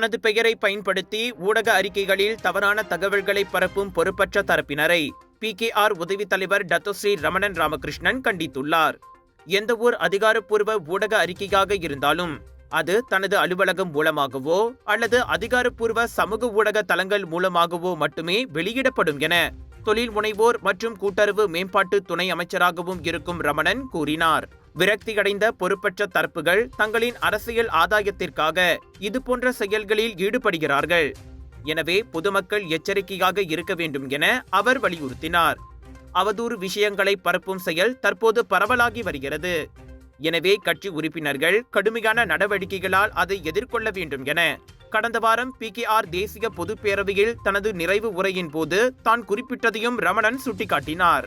தனது பெயரை பயன்படுத்தி ஊடக அறிக்கைகளில் தவறான தகவல்களை பரப்பும் பொறுப்பற்ற தரப்பினரை பிகேஆர் உதவித் தலைவர் டத்தோஸ்ரீ ரமணன் ராமகிருஷ்ணன் கண்டித்துள்ளார். எந்தவொரு அதிகாரப்பூர்வ ஊடக அறிக்கையாக இருந்தாலும் அது தனது அலுவலகம் மூலமாகவோ அல்லது அதிகாரப்பூர்வ சமூக ஊடக தளங்கள் மூலமாகவோ மட்டுமே வெளியிடப்படும் என தொழில் முனைவோர் மற்றும் கூட்டுறவு மேம்பாட்டு துணை அமைச்சராகவும் இருக்கும் ரமணன் கூறினார். விரக்தியடைந்த பொறுப்பற்ற தரப்புகள் தங்களின் அரசியல் ஆதாயத்திற்காக இதுபோன்ற செயல்களில் ஈடுபடுகிறார்கள். எனவே பொதுமக்கள் எச்சரிக்கையாக இருக்க வேண்டும் என அவர் வலியுறுத்தினார். அவதூறு விஷயங்களை பரப்பும் செயல் தற்போது பரவலாகி வருகிறது. எனவே கட்சி உறுப்பினர்கள் கடுமையான நடவடிக்கைகளால் அதை எதிர்கொள்ள வேண்டும் என கடந்த வாரம் பிகேஆர் தேசிய பொதுப்பேரவையில் தனது நிறைவு உரையின் போது தான் குறிப்பிட்டதையும் ரமணன் சுட்டிக்காட்டினார்.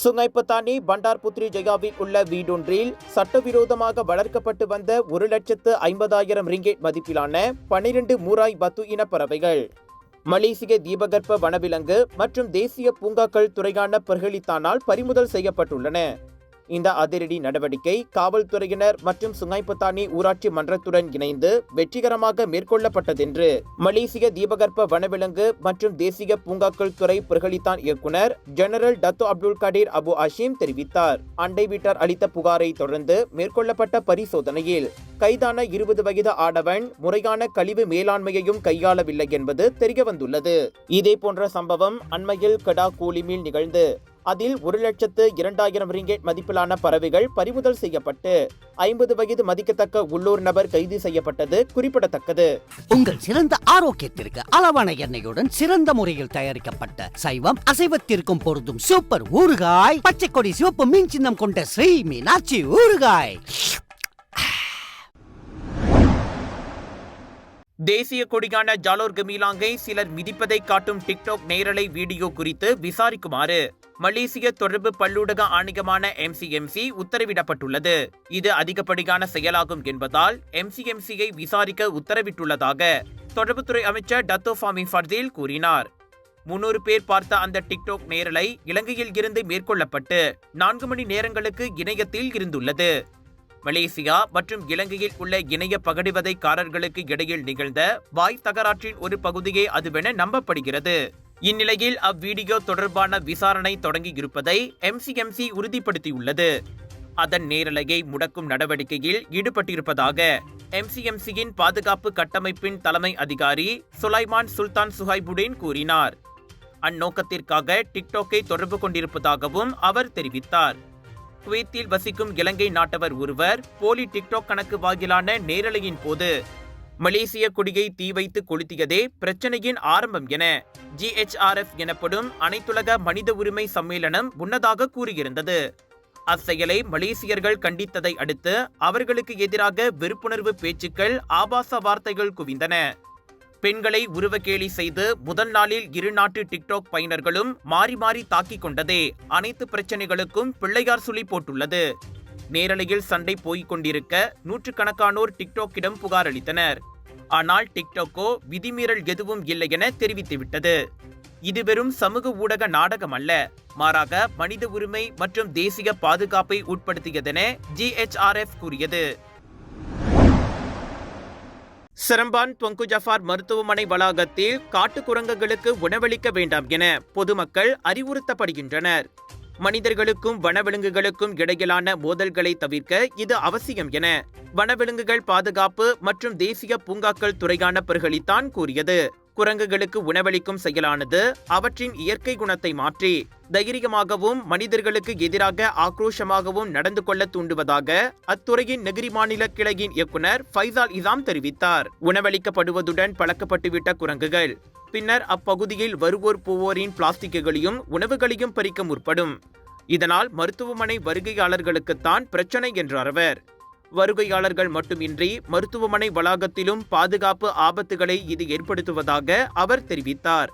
சுங்கைப்பத்தானி பண்டார்புத்ரி ஜெயாவில் உள்ள வீடொன்றில் சட்டவிரோதமாக வளர்க்கப்பட்டு வந்த ஒரு லட்சத்து ஐம்பதாயிரம் ரிங்கேட் மதிப்பிலான பனிரெண்டு மூராய் பத்து இன பறவைகள். மலேசிய தீபகற்ப வனவிலங்கு மற்றும் தேசிய பூங்காக்கள் துறையான பர்களித்தானால் பறிமுதல் செய்யப்பட்டுள்ளன. இந்த அதிரடி நடவடிக்கை காவல்துறையினர் மற்றும் சுங்கைப்பத்தானி ஊராட்சி மன்றத்துடன் இணைந்து வெற்றிகரமாக மேற்கொள்ளப்பட்டதென்று மலேசிய தீபகற்ப வனவிலங்கு மற்றும் தேசிய பூங்காக்கள் துறை பிரகலித்தான் இயக்குனர் general Dato Abdul Kadir Abu Hashim தெரிவித்தார். அண்டை வீட்டார் அளித்த புகாரை தொடர்ந்து மேற்கொள்ளப்பட்ட பரிசோதனையில் கைதான இருபது வயது ஆடவன் முறையான கழிவு மேலாண்மையையும் கையாளவில்லை என்பது தெரியவந்துள்ளது. இதே போன்ற சம்பவம் அண்மையில் கடா கூலிமில் நிகழ்ந்து அதில் ஒரு லட்சத்து இரண்டாயிரம் ரிங்கெட் மதிப்பிலான பறவைகள் பறிமுதல் செய்யப்பட்டு ஐம்பது வயது மதிக்கத்தக்க உள்ளூர் நபர் கைது செய்யப்பட்டது குறிப்பிடத்தக்கது. உங்கள் சிறந்த ஆரோக்கியத்திற்கு அளவான எண்ணெயுடன் சிறந்த முறையில் தயாரிக்கப்பட்ட சைவம் அசைவத்திற்கும் பொருந்தும் சூப்பர் ஊறுகாய் பச்சை கொடி சிவப்பு மீன் சின்னம் கொண்ட ஸ்ரீ மீனாட்சி ஊறுகாய். தேசிய கொடியான ஜாலோர் கமீலாங்கை சிலர் மிதிப்பதை காட்டும் டிக்டாக் நேரலை வீடியோ குறித்து விசாரிக்குமாறு மலேசிய தொடர்பு பல்லூடக ஆணையமான எம்சிஎம்சி உத்தரவிடப்பட்டுள்ளது. இது அதிகப்படியான செயலாகும் என்பதால் எம்சிஎம்சியை விசாரிக்க உத்தரவிட்டுள்ளதாக தொடர்புத்துறை அமைச்சர் டத்தோ ஃபாமி ஃபர்தீல் கூறினார். முன்னூறு பேர் பார்த்த அந்த டிக்டாக் நேரலை இலங்கையில் இருந்து மேற்கொள்ளப்பட்டு நான்கு மணி நேரங்களுக்கு இணையத்தில் இருந்துள்ளது. மலேசியா மற்றும் இலங்கையில் உள்ள இணைய பகடிவதைக்காரர்களுக்கு இடையில் நிகழ்ந்த வாய் தகராற்றின் ஒரு பகுதியே அதுவென நம்பப்படுகிறது. இந்நிலையில் அவ்வீடியோ தொடர்பான விசாரணை தொடங்கியிருப்பதை எம்சிஎம்சி உறுதிப்படுத்தியுள்ளது. அதன் நேரலையை முடக்கும் நடவடிக்கையில் ஈடுபட்டிருப்பதாக எம்சிஎம்சியின் பாதுகாப்பு கட்டமைப்பின் தலைமை அதிகாரி சுலைமான் சுல்தான் சுஹைபுடீன் கூறினார். அந்நோக்கத்திற்காக டிக்டாக்கை தொடர்பு கொண்டிருப்பதாகவும் அவர் தெரிவித்தார். குவைத்தில் வசிக்கும் இலங்கை நாட்டவர் ஒருவர் போலி டிக்டாக் கணக்கு வாயிலான நேரலையின் போது மலேசிய குடியை தீ வைத்து கொளுத்தியதே பிரச்சனையின் ஆரம்பம் என ஜிஎச்ஆர்எஃப் எனப்படும் அனைத்துலக மனித உரிமை சம்மேளனம் முன்னதாக கூறியிருந்தது. அச்செயலை மலேசியர்கள் கண்டித்ததை அடுத்து அவர்களுக்கு எதிராக வெறுப்புணர்வு பேச்சுக்கள் ஆபாச வார்த்தைகள் குவிந்தன. பெண்களை உருவகேலி செய்து முதல் நாளில் இரு நாட்டு டிக்டாக் பயனர்களும் மாறி மாறி தாக்கிக் கொண்டதே அனைத்து பிரச்சனைகளுக்கும் பிள்ளையார் சுழி போட்டுள்ளது. நேரலையில் சண்டை போய்க் கொண்டிருக்க நூற்றுக்கணக்கானோர் டிக்டாக்கிடம் புகார் அளித்தனர். ஆனால் டிக்டாக்கோ விதிமீறல் எதுவும் இல்லை என தெரிவித்துவிட்டது. இது வெறும் சமூக ஊடக நாடகம் அல்ல. மாறாக மனித உரிமை மற்றும் தேசிய பாதுகாப்பை உட்படுத்தியதென ஜிஎச்ஆர்எஃப் கூறியது. சிரம்பான் தொங்கு ஜஃபார் மருத்துவமனை வளாகத்தில் காட்டுக்குரங்குகளுக்கு உணவளிக்க வேண்டாம் என பொதுமக்கள் அறிவுறுத்தப்படுகின்றனர். மனிதர்களுக்கும் வனவிலங்குகளுக்கும் இடையிலான மோதல்களை தவிர்க்க இது அவசியம் என வனவிலங்குகள் பாதுகாப்பு மற்றும் தேசிய பூங்காக்கள் துறையான பிரகலித்தான் கூறியது. குரங்குகளுக்கு உணவளிக்கும் செயலானது அவற்றின் இயற்கை குணத்தை மாற்றி தைரியமாகவும் மனிதர்களுக்கு எதிராக ஆக்ரோஷமாகவும் நடந்து கொள்ள தூண்டுவதாக அத்துறையின் நெகிரி மாநில கிளையின் இயக்குனர் ஃபைசால் இசாம் தெரிவித்தார். உணவளிக்கப்படுவதுடன் பழக்கப்பட்டுவிட்ட குரங்குகள் பின்னர் அப்பகுதியில் வருவோர் போவோரின் பிளாஸ்டிக்குகளையும் உணவுகளையும் பறிக்க முற்படும். இதனால் மருத்துவமனை வருகையாளர்களுக்குத்தான் பிரச்சனை என்றார் அவர் வருகையாளர்கள் மட்டுமின்றி மருத்துவமனை வளாகத்திலும் பாதுகாப்பு ஆபத்துகளை இது ஏற்படுத்துவதாக அவர் தெரிவித்தார்.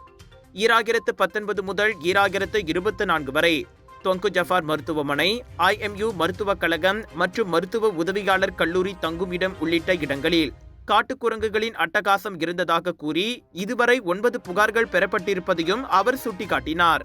ஈராயிரத்து பத்தொன்பது முதல் ஈராயிரத்து இருபத்தி நான்கு வரை தொங்கு ஜஃபார் மருத்துவமனை ஐஎம்யூ மருத்துவக் கழகம் மற்றும் மருத்துவ உதவியாளர் கல்லூரி தங்குமிடம் உள்ளிட்ட இடங்களில் காட்டுக்குரங்குகளின் அட்டகாசம் இருந்ததாக கூறி இதுவரை ஒன்பது புகார்கள் பெறப்பட்டிருப்பதையும் அவர் சுட்டிக்காட்டினார்.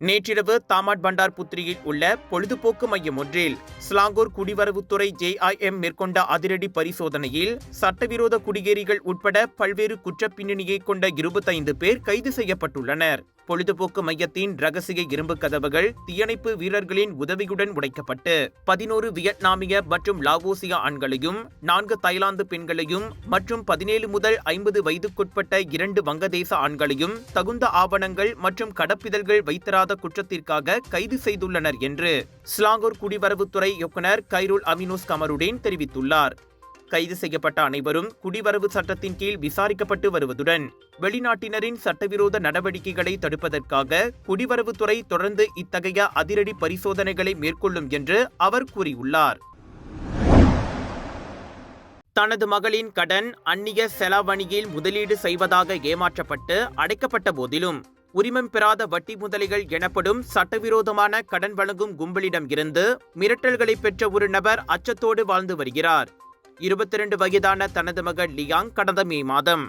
நேற்றிரவு தாமாட் பண்டார் புத்திரியில் உள்ள பொழுதுபோக்கு மையம் ஒன்றில் ஸ்லாங்கூர் குடிவரவுத்துறை ஜேஐஎம் மேற்கொண்ட அதிரடி பரிசோதனையில் சட்டவிரோத குடியேறிகள் உட்பட பல்வேறு குற்றப் பின்னணியை கொண்ட இருபத்தைந்து பேர் கைது செய்யப்பட்டுள்ளனர். பொழுதுபோக்கு மையத்தின் ரகசிய இரும்பு கதவுகள் தீயணைப்பு வீரர்களின் உதவியுடன் உடைக்கப்பட்டு பதினோரு வியட்நாமிய மற்றும் லாவோசிய ஆண்களையும் நான்கு தாய்லாந்து பெண்களையும் மற்றும் பதினேழு முதல் ஐம்பது வயதுக்குட்பட்ட இரண்டு வங்கதேச ஆண்களையும் தகுந்த ஆவணங்கள் மற்றும் கடப்பிதழ்கள் வைத்திராத குற்றத்திற்காக கைது செய்துள்ளனர் என்று ஸ்லாங்கூர் குடிவரவுத்துறை இயக்குனர் கைருல் அமினோஸ் கமருடேன் தெரிவித்துள்ளார். கைது செய்யப்பட்ட அனைவரும் குடிவரவு சட்டத்தின் கீழ் விசாரிக்கப்பட்டு வருவதுடன் வெளிநாட்டினரின் சட்டவிரோத நடவடிக்கைகளை தடுப்பதற்காக குடிவரவுத்துறை தொடர்ந்து இத்தகைய அதிரடி பரிசோதனைகளை மேற்கொள்ளும் என்று அவர் கூறியுள்ளார். தனது மகளின் கடன் அந்நிய செலாவணியில் முதலீடு செய்வதாக ஏமாற்றப்பட்டு அடைக்கப்பட்ட போதிலும் உரிமம் பெறாத வட்டி முதலிகள் எனப்படும் சட்டவிரோதமான கடன் வழங்கும் கும்பலிடம் இருந்து மிரட்டல்களை பெற்ற ஒரு நபர் அச்சத்தோடு வாழ்ந்து வருகிறார். இருபத்தி ரெண்டு வயதான தனது மகள் லியாங் கடந்த மே மாதம்.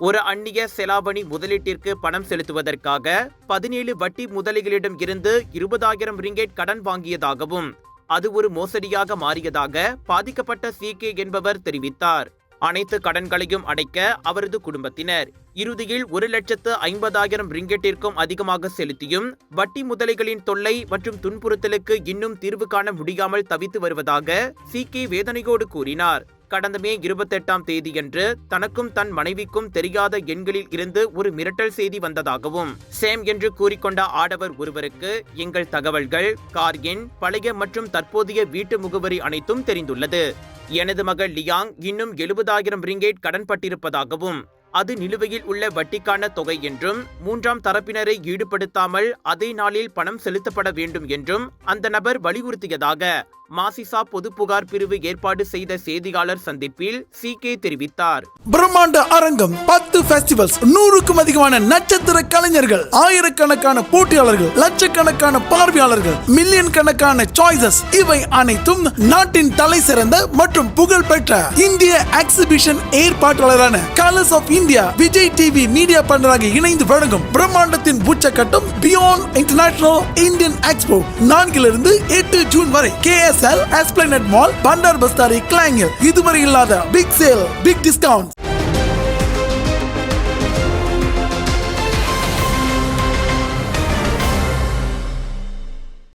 ஒரு அந்நிய செலாவணி முதலீட்டிற்கு பணம் செலுத்துவதற்காக பதினேழு வட்டி முதலிகளிடம் இருந்து இருபதாயிரம் ரிங்கெட் கடன் வாங்கியதாகவும் அது ஒரு மோசடியாக மாறியதாக பாதிக்கப்பட்ட சிகே என்பவர் தெரிவித்தார். அனைத்து கடன்களையும் அடைக்க அவரது குடும்பத்தினர் இறுதியில் ஒரு லட்சத்து ஐம்பதாயிரம் ரிங்கெட்டிற்கும் அதிகமாக செலுத்தியும் வட்டி முதலைகளின் தொல்லை மற்றும் துன்புறுத்தலுக்கு இன்னும் தீர்வு காண முடியாமல் தவித்து வருவதாக சிகே வேதனையோடு கூறினார். கடந்த மே இருபத்தெட்டாம் தேதியன்று தனக்கும் தன் மனைவிக்கும் தெரியாத எண்களில் இருந்து ஒரு மிரட்டல் செய்தி வந்ததாகவும் சேம் என்று கூறிக்கொண்ட ஆடவர் ஒருவருக்கு எங்கள் தகவல்கள் கார் எண் பழைய மற்றும் தற்போதைய வீட்டு முகவரி அனைத்தும் தெரிந்துள்ளது. எனது மகள் லியாங் இன்னும் எழுபதாயிரம் ரிங்கேட் கடன்பட்டிருப்பதாகவும் அது நிலுவையில் உள்ள வட்டிக்கான தொகை என்றும் மூன்றாம் தரப்பினரை ஈடுபடுத்தாமல் அதே நாளில் பணம் செலுத்தப்பட வேண்டும் என்றும் அந்த நபர் வலியுறுத்தியதாக மாசிசா பொது புகார் பிரிவு ஏற்பாடு செய்த செய்தியாளர் சந்திப்பில் சி கே தெரிவித்தார். பிரம்மாண்ட அரங்கம் பத்து பெஸ்டிவல்ஸ் நூறுக்கும் அதிகமான நட்சத்திர கலைஞர்கள் ஆயிரக்கணக்கான போட்டியாளர்கள் லட்சக்கணக்கான பார்வையாளர்கள் மில்லியன் கணக்கான சாய்ஸஸ் இவை அனைத்தும் நாட்டின் தலை சிறந்த மற்றும் புகழ்பெற்ற இந்திய exhibition ஏற்பாட்டாளரான colours of India Vijay TV media பண்டராக இணைந்து வழங்கும் பிரம்மாண்டத்தின் உச்சக்கட்டம் பியாண்ட் இன்டர்நேஷனல் இந்தியன் எக்ஸ்போ நான்கிலிருந்து எட்டு ஜூன் வரை கேஎஸ்எல் எஸ்பிளனட் மால் பண்டார் பஸ்தாரி கிளாங்கில் இதுவரை இல்லாத பிக் சேல் பிக் டிஸ்கவுண்ட்